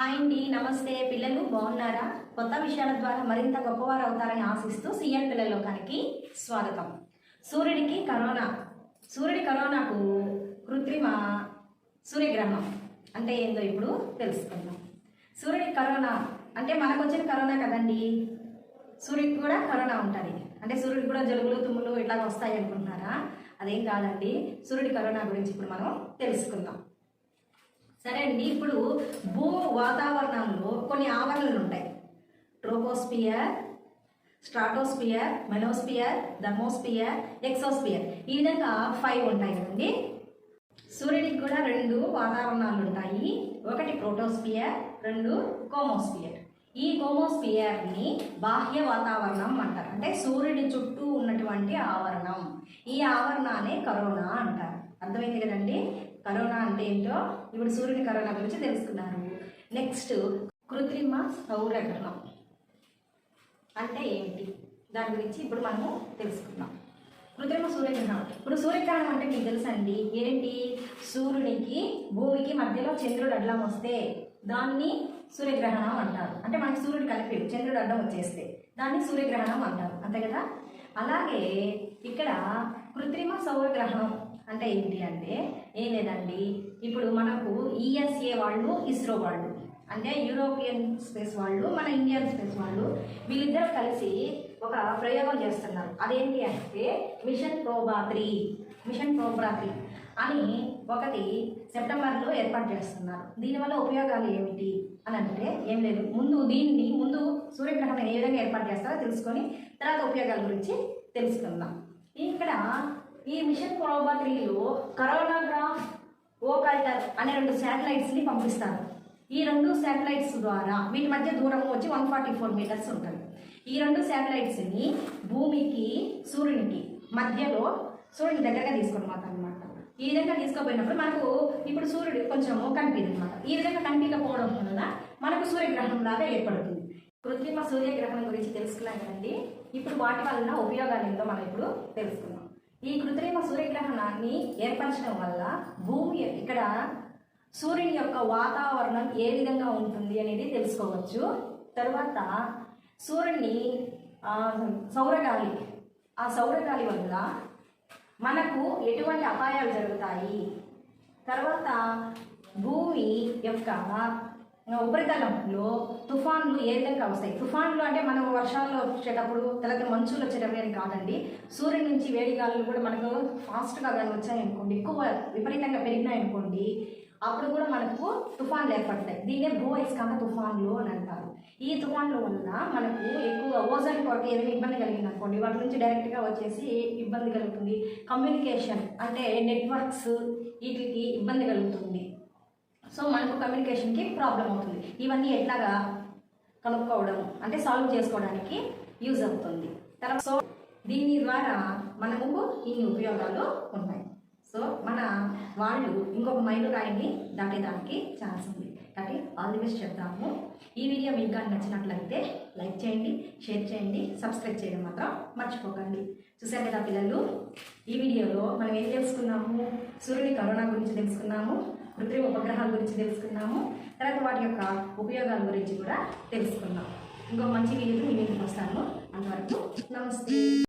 Hi అండి నమస్తే. పిల్లలు బాగున్నారా? కొత్త విషయాల ద్వారా మరింత గొప్పవారు అవుతారని ఆశిస్తూ సీఎం పిల్లల లోకానికి స్వాగతం. సూర్యుడికి కరోనా. సూర్యుడి కరోనాకు కృత్రిమ సూర్యగ్రహణం అంటే ఏందో ఇప్పుడు తెలుసుకుందాం. సూర్యుడి కరోనా అంటే మనకు వచ్చిన కరోనా కదండి? సూర్యుడికి కూడా కరోనా ఉంటుంది. అంటే సూర్యుడికి కూడా జలుబులు తుమ్ములు ఇట్లా వస్తాయి అనుకుంటున్నారా? అదేం కాదండి. సూర్యుడి కరోనా గురించి ఇప్పుడు మనం తెలుసుకుందాం. సరే అండి ఇప్పుడు భూ వాతావరణంలో కొన్ని ఆవరణలు ఉంటాయి. Troposphere stratosphere mesosphere thermosphere exosphere ఈ విధంగా ఫైవ్ ఉంటాయి కదండి. సూర్యుడికి కూడా రెండు వాతావరణాలు ఉంటాయి. ఒకటి ప్రోటోస్పియర్ రెండు కోమోస్పియర్ ఈ కోమోస్పియర్ని బాహ్య వాతావరణం అంటారు. అంటే సూర్యుడి చుట్టూ ఉన్నటువంటి ఆవరణం. ఈ ఆవరణాన్ని కరోనా అంటారు. అర్థమైంది కదండి? కరోనా అంటే ఏంటో ఇప్పుడు సూర్యుడి కరోనా గురించి తెలుసుకున్నారు. నెక్స్ట్ కృత్రిమ సౌరగ్రహణం అంటే ఏంటి? దాని గురించి ఇప్పుడు మనము తెలుసుకుందాం. కృత్రిమ సూర్యగ్రహణం ఇప్పుడు సూర్యగ్రహణం అంటే మీకు తెలుసండి? ఏంటి? సూర్యునికి భూమికి మధ్యలో చంద్రుడు అడ్డం వస్తే దాన్ని సూర్యగ్రహణం అంటారు. అంటే మనకి సూర్యుడు కలిపి చంద్రుడు అడ్డం వచ్చేస్తే దాన్ని సూర్యగ్రహణం అంటారు. అంతే కదా? అలాగే ఇక్కడ కృత్రిమ సౌరగ్రహణం అంటే ఏంటి అంటే ఏం లేదండి ఇప్పుడు మనకు ఈఎస్ఏ వాళ్ళు ఇస్రో వాళ్ళు అంటే యూరోపియన్ స్పేస్ వాళ్ళు మన ఇండియన్ స్పేస్ వాళ్ళు వీళ్ళిద్దరూ కలిసి ఒక ప్రయోగం చేస్తున్నారు. అదేంటి అంటే మిషన్ ప్రోబాత్రి మిషన్ ప్రోబ్రాత్రి అని ఒకటి సెప్టెంబర్లో ఏర్పాటు చేస్తున్నారు. దీనివల్ల ఉపయోగాలు ఏమిటి అని అంటే ఏం లేదు. ముందు దీన్ని ముందు సూర్యగ్రహణం ఏ విధంగా ఏర్పాటు చేస్తారో తెలుసుకొని తర్వాత ఉపయోగాల గురించి తెలుసుకుందాం. ఇక్కడ ఈ మిషన్ ప్రోబా త్రీలో కరోనాగ్రాఫ్ ఓకల్టర్ అనే రెండు శాటిలైట్స్ని పంపిస్తారు. ఈ రెండు శాటిలైట్స్ ద్వారా వీటి మధ్య దూరం వచ్చి వన్ ఫార్టీ ఫోర్ మీటర్స్ ఉంటుంది ఈ రెండు శాటిలైట్స్ని భూమికి సూర్యునికి మధ్యలో సూర్యుని దగ్గరగా తీసుకొని పోతాం అనమాట ఈ విధంగా తీసుకోపోయినప్పుడు మనకు ఇప్పుడు సూర్యుడు కొంచెం కనిపించదు అనమాట ఈ విధంగా కనిపించకపోవడం వలన మనకు సూర్యగ్రహణం లాగా ఏర్పడుతుంది. కృత్రిమ సూర్యగ్రహణం గురించి తెలుసుకున్నాం కదండి ఇప్పుడు వాటి వలన ఉపయోగాలు ఏంటో మనం ఇప్పుడు తెలుసుకుందాం. ఈ కృత్రిమ సూర్యగ్రహణాన్ని ఏర్పరచడం వల్ల భూమి ఇక్కడ సూర్యుని యొక్క వాతావరణం ఏ విధంగా ఉంటుంది అనేది తెలుసుకోవచ్చు. తర్వాత సూర్యుని సౌరగాలి. ఆ సౌరగాలి వల్ల మనకు ఎటువంటి అపాయాలు జరుగుతాయి? తర్వాత భూమి యొక్క ఉపరితలంలో తుఫాన్లు ఏ విధంగా వస్తాయి? తుఫాన్లు అంటే మనం వర్షాల్లో వచ్చేటప్పుడు తర్వాత మంచులు వచ్చేటప్పుడు అని కాదండి. సూర్యుడి నుంచి వేడి గాలులు కూడా మనకు ఫాస్ట్గా కానీ వచ్చాయనుకోండి ఎక్కువ విపరీతంగా పెరిగినాయనుకోండి అప్పుడు కూడా మనకు తుఫాన్లు ఏర్పడతాయి. దీన్నే భూ అయస్కాంత తుఫాన్లు అని అంటారు. ఈ తుఫాన్ల వల్ల మనకు ఎక్కువ ఓజోన్ కొరకు ఏదైనా ఇబ్బంది కలిగింది అనుకోండి. వాటి నుంచి డైరెక్ట్గా వచ్చేసి ఇబ్బంది కలుగుతుంది. కమ్యూనికేషన్ అంటే నెట్వర్క్స్ వీటికి ఇబ్బంది కలుగుతుంది. సో మనకు కమ్యూనికేషన్కి ప్రాబ్లం అవుతుంది. ఇవన్నీ ఎట్లాగా కనుక్కోవడం అంటే సాల్వ్ చేసుకోవడానికి యూజ్ అవుతుంది. తర్వాత సో దీని ద్వారా మనకు ఇన్ని ఉపయోగాలు ఉన్నాయి. సో మన వాళ్ళు ఇంకొక మైలురాయిని దాటేదానికి ఛాన్స్ ఉంది. కాబట్టి ఆల్ ది బెస్ట్ చెప్తాము. ఈ వీడియో మీకు కానీ నచ్చినట్లయితే లైక్ చేయండి షేర్ చేయండి సబ్స్క్రైబ్ చేయడం మాత్రం మర్చిపోకండి. చూసారు కదా పిల్లలు ఈ వీడియోలో మనం ఏం తెలుసుకున్నాము? సూర్యుని కరోనా గురించి తెలుసుకున్నాము. కృత్రిమ ఉపగ్రహాల గురించి తెలుసుకున్నాము తర్వాత వాటి యొక్క ఉపయోగాల గురించి కూడా తెలుసుకున్నాం ఇంకో మంచి వీడియోతో మీ ముందుకు వస్తాను. అంతవరకు నమస్తే.